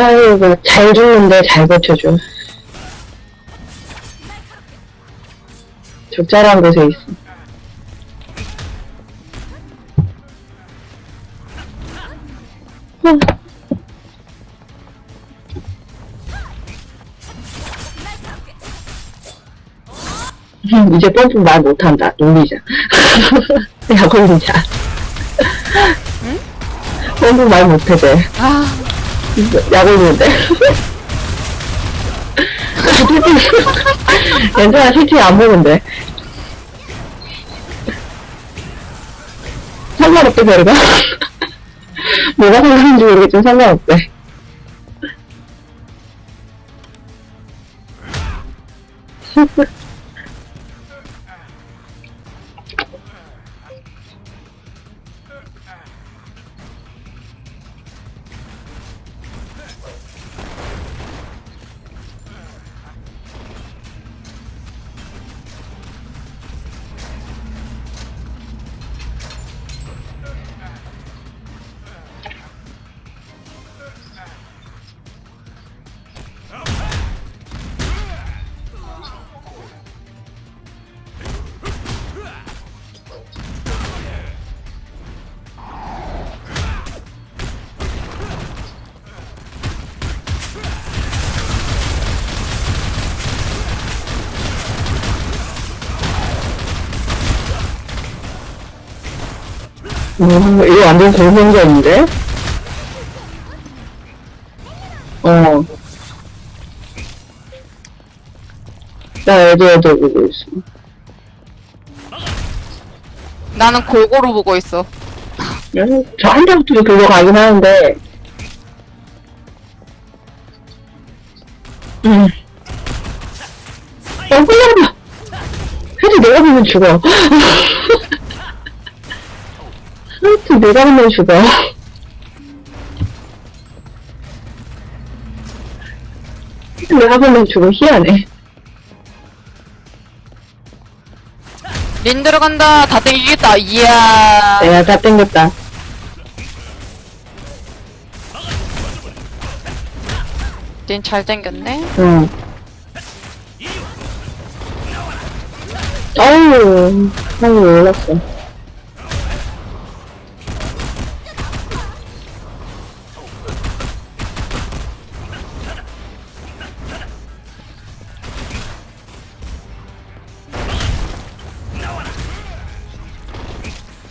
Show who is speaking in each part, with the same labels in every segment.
Speaker 1: 이거 잘 죽는데 잘 버텨줘. 적절한 곳에 있어. 흠. 이제 뻔뻔 말 못한다. 놀리자. 야, 걸리자. 뻔뻔 말 못해, 쟤.
Speaker 2: 아,
Speaker 1: 약 올리는데. 괜찮아, 실제 안 보는데. 상관없대, 별이가. 뭐가 상관인지 모르겠지만 상관없대. 음, 이거 완전 공성전인데? 어. 나 애도 애도 보고 있어.
Speaker 2: 나는 골고루 보고 있어.
Speaker 1: 저 한달부터 그거 가긴 하는데. 음. 어, 끌려간다! 해도 내가 보면 죽어. 하여튼 내가 보면 죽어. 내가 보면 죽어. 희한해.
Speaker 2: 린 들어간다. 다 땡기겠다. 이야.
Speaker 1: 내가 다 땡겼다.
Speaker 2: 린 잘 땡겼네.
Speaker 1: 응. 어우, 아유, 올랐어.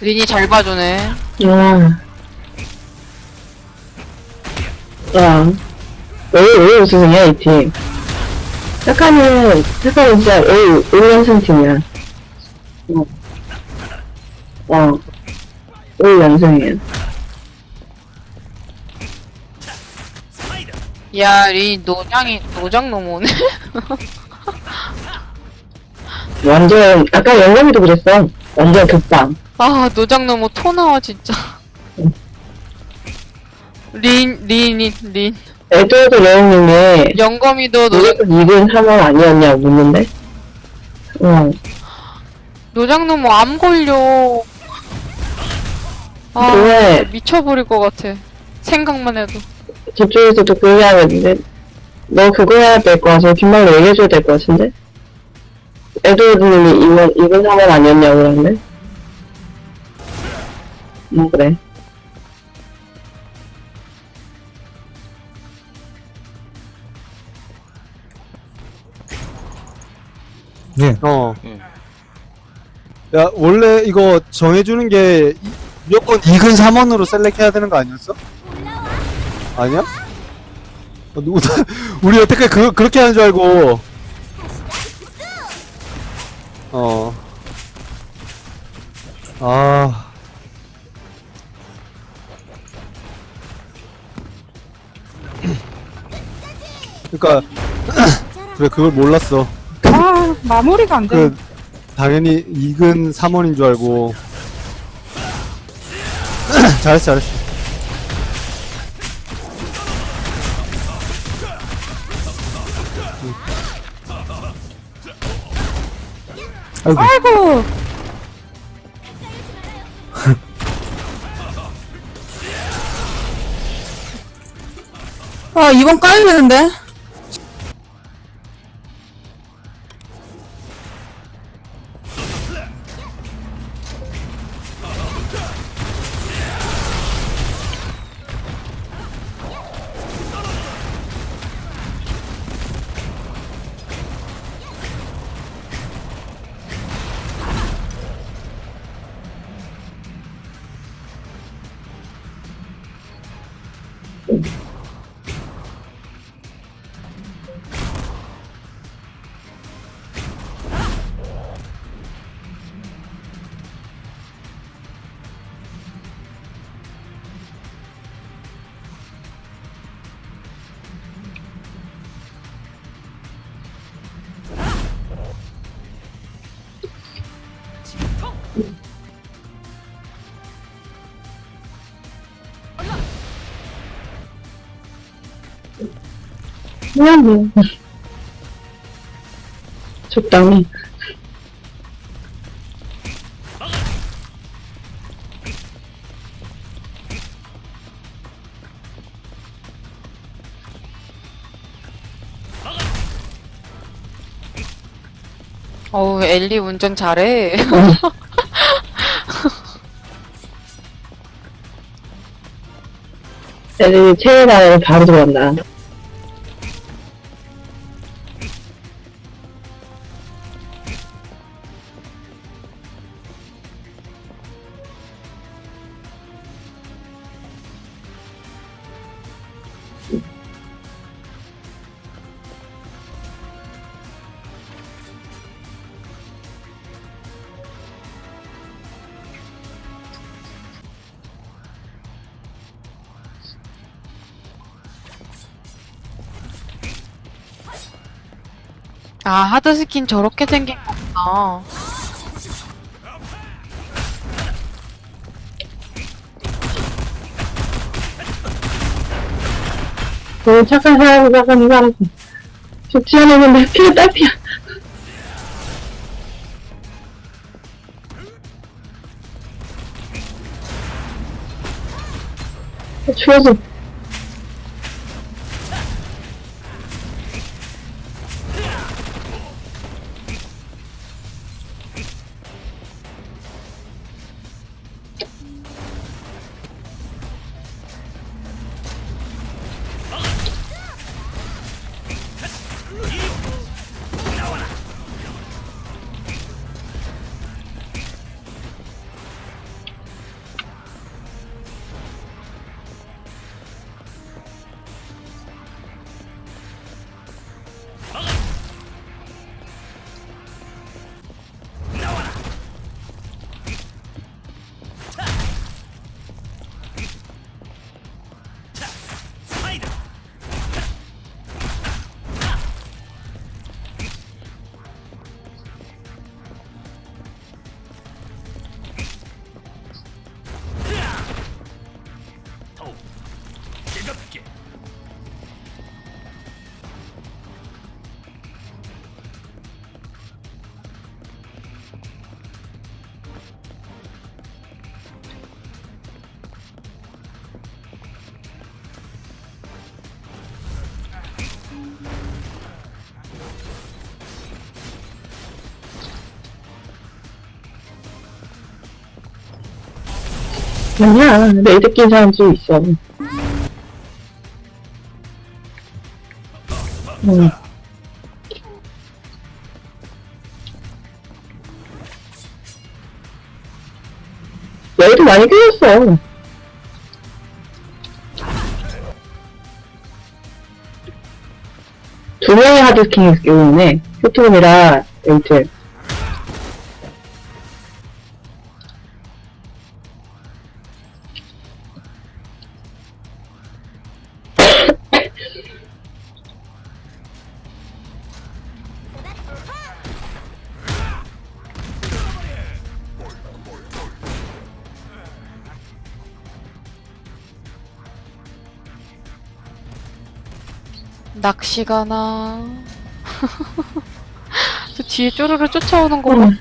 Speaker 2: 린이 잘 봐주네.
Speaker 1: 와. 와. 왜, 왜 우승이야, 이 팀? 착하는, 착하는 진짜 올, 올연승 팀이야. 어. 어. 올연승이야.
Speaker 2: 야, 린 노장이, 노장 넘어오네.
Speaker 1: 완전, 아까 영감이도 그랬어. 완전 극방.
Speaker 2: 아, 노장 너무 토 나와, 진짜. 린, 린이, 린.
Speaker 1: 에드워드 레옹님이
Speaker 2: 영검이도 노장,
Speaker 1: 무조건 이근 3원 아니었냐고 묻는데? 어.
Speaker 2: 노장 너무 암 걸려. 아,
Speaker 1: 왜?
Speaker 2: 미쳐버릴 것 같아. 생각만 해도.
Speaker 1: 저쪽에서도 그 얘기 하는데, 너 그거 해야 될거 같아. 뒷말로 얘기해줘야 될 것 같은데? 에드워드님이 이건, 이건 3원 아니었냐고 그러는데? 뭐, 그래.
Speaker 3: 네.
Speaker 4: 어.
Speaker 5: 예.
Speaker 4: 야, 원래 이거 정해주는 게 이- 무조건 2근 3원으로 셀렉해야 되는 거 아니었어? 아니야? 어, 누구, 우리 여태까지 그, 그렇게 하는 줄 알고. 어. 아. 그니까, 그래, 그걸 몰랐어.
Speaker 6: 아, 마무리가 안 돼.
Speaker 4: 그 당연히 이근 3원인 줄 알고 잘했어 잘했어 아이고
Speaker 6: 아이고, 아, 아, 이번 까야 되는데.
Speaker 1: 그냥 뭐. 적당히.
Speaker 2: 어우, 엘리 운전 잘해.
Speaker 1: 애들이 체외단에 바로 들어간다.
Speaker 2: 아, 하드 스킨 저렇게 생긴 거구나.
Speaker 1: 그 착한 사람이 착한 사람. 좋지 않았는데 피가 딸피야. 죽어서 아니야. 레이드 낀 사람 좀 있어. 응. 레이드 많이 끼었어. 두 명의 하드킹이 끼고 있네. 휴톤이라 레이드.
Speaker 2: 낚시 가 나. 저 뒤에 쪼르르 쫓아오는 거 봐.
Speaker 1: 응.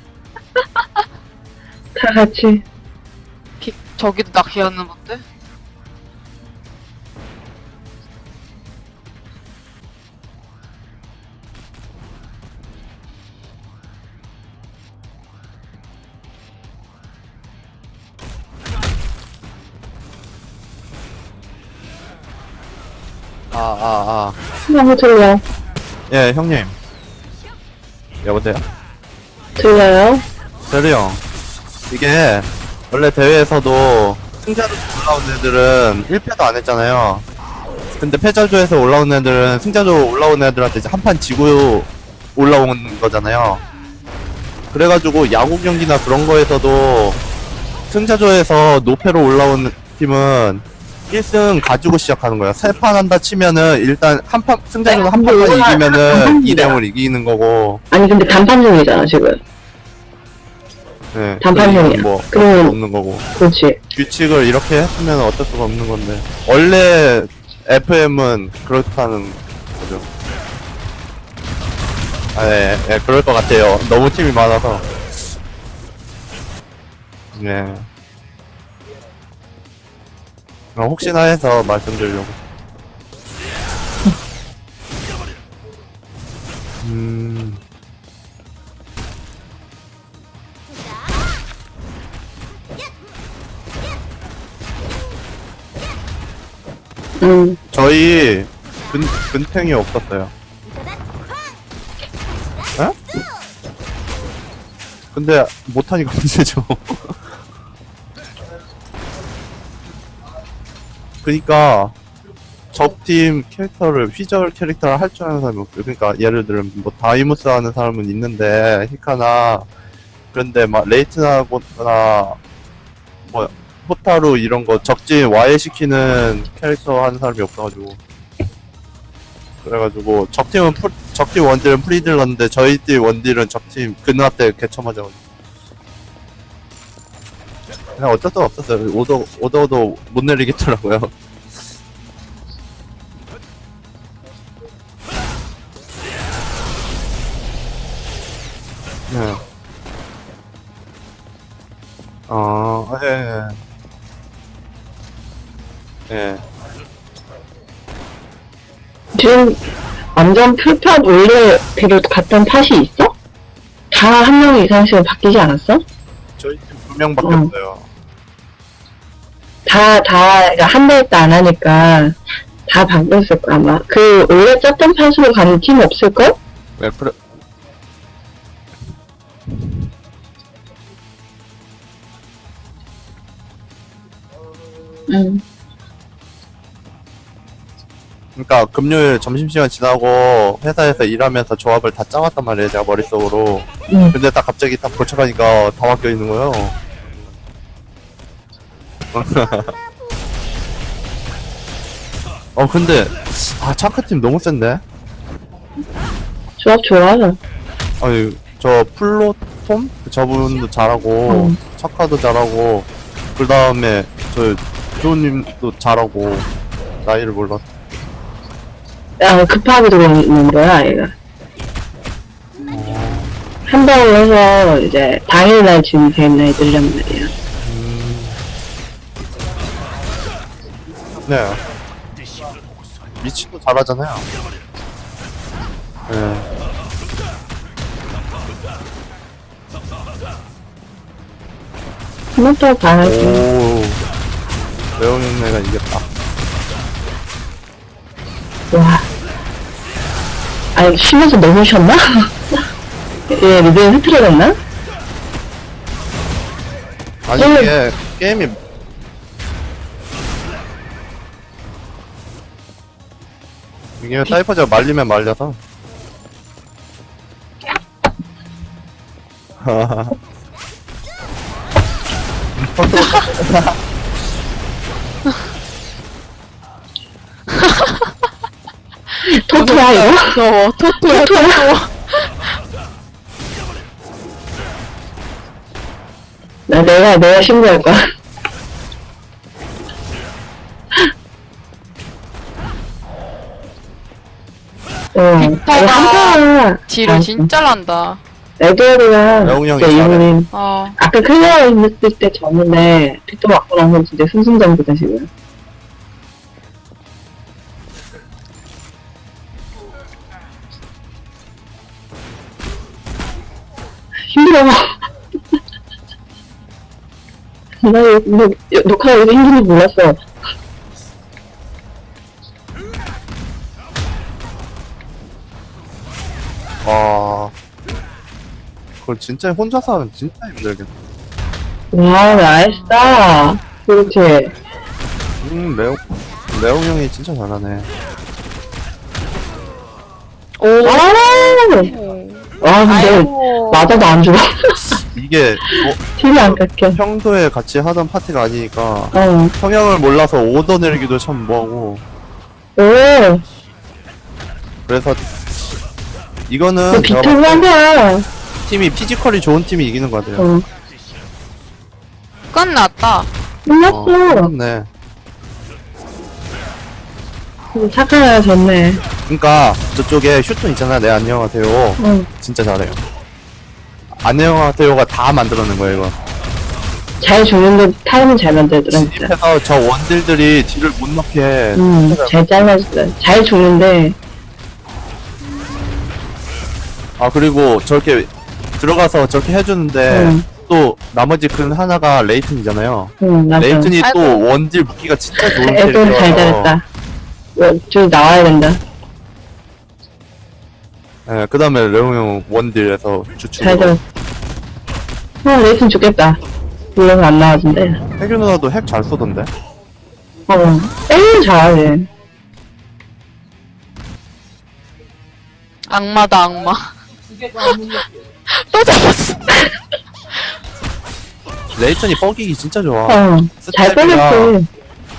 Speaker 1: 다 같이.
Speaker 2: 비- 저기도 낚시하는 건데?
Speaker 1: 너무 들려.
Speaker 3: 예, 형님. 여보세요?
Speaker 1: 들려요?
Speaker 3: 형. 이게, 원래 대회에서도 승자로 올라온 애들은 1패도 안 했잖아요. 근데 패자조에서 올라온 애들은 승자조 올라온 애들한테 이제 한 판 지고 올라온 거잖아요. 그래가지고 야구 경기나 그런 거에서도 승자조에서 노패로 올라온 팀은 1승 가지고 시작하는 거야. 세 판 한다 치면은 일단 한 판, 승자조는 한 판만
Speaker 1: 이거는
Speaker 3: 이기면은
Speaker 1: 한판입니다.
Speaker 3: 2대 0을 이기는 거고,
Speaker 1: 아니, 근데 단판 중이잖아, 지금.
Speaker 3: 네.
Speaker 1: 단판형이야.
Speaker 3: 뭐,
Speaker 1: 그러면-
Speaker 3: 없는 거고.
Speaker 1: 그렇지.
Speaker 3: 규칙을 이렇게 했으면 어쩔 수가 없는 건데. 원래 FM은 그렇다는 거죠. 아, 예, 예, 그럴 것 같아요. 너무 팀이 많아서. 네. 어, 혹시나 해서 말씀드리려고. 음,
Speaker 1: 음.
Speaker 3: 저희 근, 근탱이 없었어요. 에? 근데 못하니까 문제죠. 그니까 적팀 캐릭터를 휘저을 캐릭터를 할 줄 아는 사람이 없어요. 그러니까 예를 들면 뭐 다이무스 하는 사람은 있는데 히카나 그런데 막 레이트나거나 뭐 호타루 이런 거 적진 와해 시키는 캐릭터 하는 사람이 없어가지고 그래가지고 적팀은 풀, 적팀 원딜은 프리딜러인데 저희 팀 원딜은 적팀 그누아 때 개처맞아가지고 그냥 어쩔 수가 없었어요 오더 오더도 못 내리겠더라고요 네. 어, 예, 예. 예.
Speaker 1: 지금 완전 풀팟 원래대로 갔던 팟이 있어? 다 한 명 이상씩은 바뀌지 않았어?
Speaker 3: 저희 팀 두명
Speaker 1: 음.
Speaker 3: 바뀌었어요.
Speaker 1: 다, 다, 그러니까 한달 있다 안 하니까 다 바뀌었을 거야, 아마. 그, 원래 짰던 팟으로 가는 팀 없을걸?
Speaker 3: 왜, 그래,
Speaker 1: 응.
Speaker 3: 그러니까 금요일 점심시간 지나고 회사에서 일하면서 조합을 다 짜왔단 말이에요, 제가 머릿속으로.
Speaker 1: 응.
Speaker 3: 근데 딱 갑자기 딱 도착하니까 다 바뀌어 있는 거예요. 어, 근데, 아, 차크팀 너무 센데?
Speaker 1: 조합 좋아.
Speaker 3: 아니, 저 플로톰? 저분도 잘하고,
Speaker 1: 음.
Speaker 3: 차카도 잘하고, 그 다음에, 저, 조님도 잘하고, 나이를 몰랐어.
Speaker 1: 야, 급하게 들어오는 거야, 얘가. 한 방울 해서, 이제, 당일날 준비 되는 애들이란 말이야.
Speaker 3: 네. 미치도 잘하잖아요. 네.
Speaker 1: 더 봐야지.
Speaker 3: 오. 매운 형네가 이겼다.
Speaker 1: 와. 아니, 쉬면서 너무 쉬었나? 예, 리듬 흐트러졌나?
Speaker 3: 아니,
Speaker 1: 음.
Speaker 3: 이게, 게임이. 이게 사이퍼즈가 말리면 말려서.
Speaker 1: 토토야, 이거?
Speaker 2: 무서워. 토토야, 토토.
Speaker 1: 나, 내가, 내가 신고할 거야. 어,
Speaker 2: 빅터가
Speaker 1: 한타가
Speaker 2: 딜을 진짜 난다.
Speaker 1: 에드워드가
Speaker 3: 영웅 형이
Speaker 2: 어.
Speaker 1: 아까 클리어 있을 때 졌는데 빅터 맞고 나서 진짜 승승장구다 지금 힘들어 나 이거, 이거 녹화가 이렇게 힘든 줄 몰랐어
Speaker 3: 그걸 진짜 혼자서 하면 진짜 힘들겠다.
Speaker 1: 와, 나이스다. 그렇지.
Speaker 3: 음, 레옹, 레옹 형이 진짜 잘하네.
Speaker 2: 오.
Speaker 1: 와, 와, 근데,
Speaker 2: 아이고.
Speaker 1: 맞아도 안 죽어.
Speaker 3: 이게, 뭐,
Speaker 1: 팀이 안 깎여.
Speaker 3: 평소에 같이 하던 파티가 아니니까,
Speaker 1: 어.
Speaker 3: 성향을 몰라서 오더 내리기도 참 뭐하고,
Speaker 1: 오,
Speaker 3: 그래서, 이거는
Speaker 1: 그
Speaker 3: 제가
Speaker 1: 비틀고
Speaker 3: 봤을 때. 팀이 피지컬이 좋은 팀이 이기는 것 같아요.
Speaker 1: 어.
Speaker 2: 끝났다.
Speaker 3: 어,
Speaker 1: 끝났어.
Speaker 3: 네.
Speaker 1: 근데 착한 애가 졌네.
Speaker 3: 그니까, 저쪽에 슈톤 있잖아. 네, 안녕하세요.
Speaker 1: 응.
Speaker 3: 진짜 잘해요. 안녕하세요가 다 만들어낸 거예요, 이거.
Speaker 1: 잘 죽는데 타이밍 잘 만들더라, 진짜.
Speaker 3: 진입해서 저 원딜들이 딜을 못 넣게.
Speaker 1: 음, 잘 잘라줬어. 잘 죽는데,
Speaker 3: 아, 그리고 저렇게 들어가서 저렇게 해주는데,
Speaker 1: 응.
Speaker 3: 또 나머지 큰 하나가 레이튼이잖아요.
Speaker 1: 응, 맞아.
Speaker 3: 레이튼이
Speaker 2: 아이고.
Speaker 3: 또 원딜 무기가 진짜 좋은
Speaker 1: 애들 잘
Speaker 3: 캐릭터라서.
Speaker 1: 잘했다. 어, 저기 나와야 된다.
Speaker 3: 예, 그 다음에 레옹 형 원딜에서 주축.
Speaker 1: 잘 잘했어. 어, 레이튼 죽겠다. 물론 안 나와준대.
Speaker 3: 해규 누나도 핵 잘 쏘던데.
Speaker 1: 어, 잘하네.
Speaker 2: 악마다 악마. 또 잡았어.
Speaker 3: 레이튼이 뻐기기 진짜 좋아.
Speaker 1: 어, 잘 뻔했지.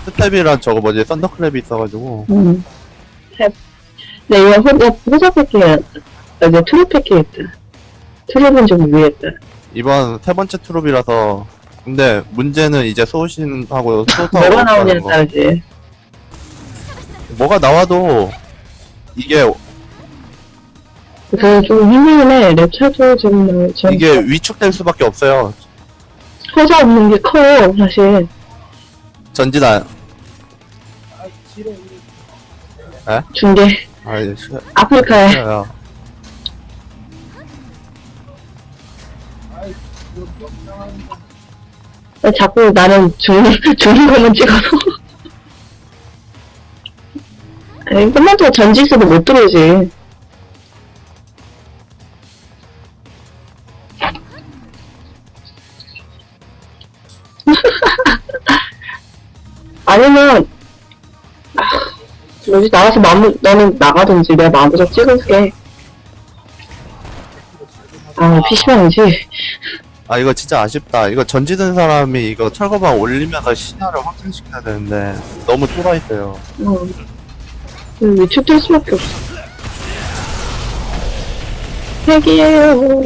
Speaker 3: 스텝이랑 저거 뭐지, 썬더클랩이 있어가지고.
Speaker 1: 응. 잘- 네, 이거 혼자, 호자 패키였다. 이제 트루 패키였다. 트루는 좀 위했다.
Speaker 3: 이번 세 번째 트롭이라서. 근데 문제는 이제 소신하고 소타고.
Speaker 1: 뭐가 나오냐에 따르지.
Speaker 3: 뭐가 나와도 이게
Speaker 1: 그래서 좀 힘들긴 해. 랩차도 지금, 뭐 좀,
Speaker 3: 이게 위축될 수밖에 없어요.
Speaker 1: 호자 없는 게 커요, 사실.
Speaker 3: 전진아.
Speaker 1: 중계.
Speaker 3: 아, 예, 시-
Speaker 1: 아프리카에.
Speaker 3: 야,
Speaker 1: 왜 자꾸 나는 죽는, 죽는 것만 찍어서. 아니, 끝나도 전지수도 못 들어오지. 아니면, 아, 여기 나가서 마무, 너는 나가든지 내가 마무적 찍을게. 아, PC방이지.
Speaker 3: 아 이거 진짜 아쉽다. 이거 전지든 사람이 이거 철거방 올리면서 신화를 확장시켜야 되는데 너무 쫄아 있어요.
Speaker 1: 어. 음, 위축될 수밖에 없어. 핵이에요.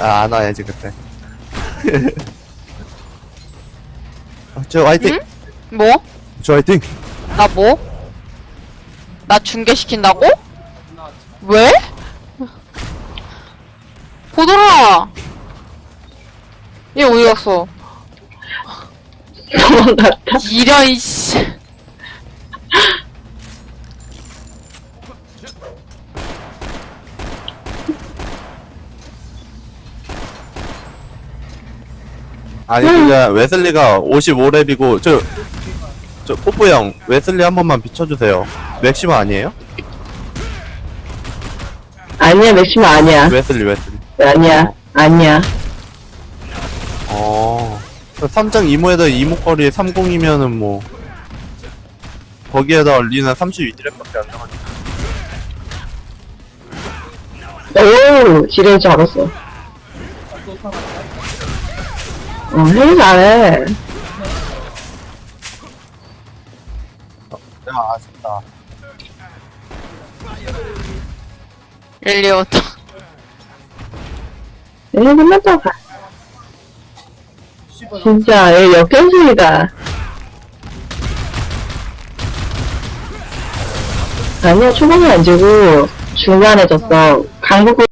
Speaker 3: 아, 안 와야지 그때. 아, 저 화이팅.
Speaker 2: 뭐?
Speaker 3: 저 화이팅.
Speaker 2: 나 뭐? 나 중계시킨다고? 왜? 보더라! 얘 어디 갔어?
Speaker 1: 도망갔다.
Speaker 2: 이런, 이씨.
Speaker 3: 아니 그냥 웨슬리가 55렙이고 저. 저 뽀뽀 형 웨슬리 한 번만 비춰주세요. 맥시멈 아니에요?
Speaker 1: 아니야, 맥시마 아니야.
Speaker 3: 웨슬리 웨슬리.
Speaker 1: 아니야, 아니야.
Speaker 3: 어. 3장 이모에다 이목걸이 30이면은 뭐 거기에다 얼리는 32딜밖에 안 나가지.
Speaker 1: 오, 지뢰인 줄 알았어. 어, 핵이 잘해.
Speaker 3: 야 아쉽다.
Speaker 2: 렐리오터.
Speaker 1: 얘 끝났다 가. 진짜, 얘 역전승이다. 아니야, 초반에 안 지고, 중간에 졌어. 강북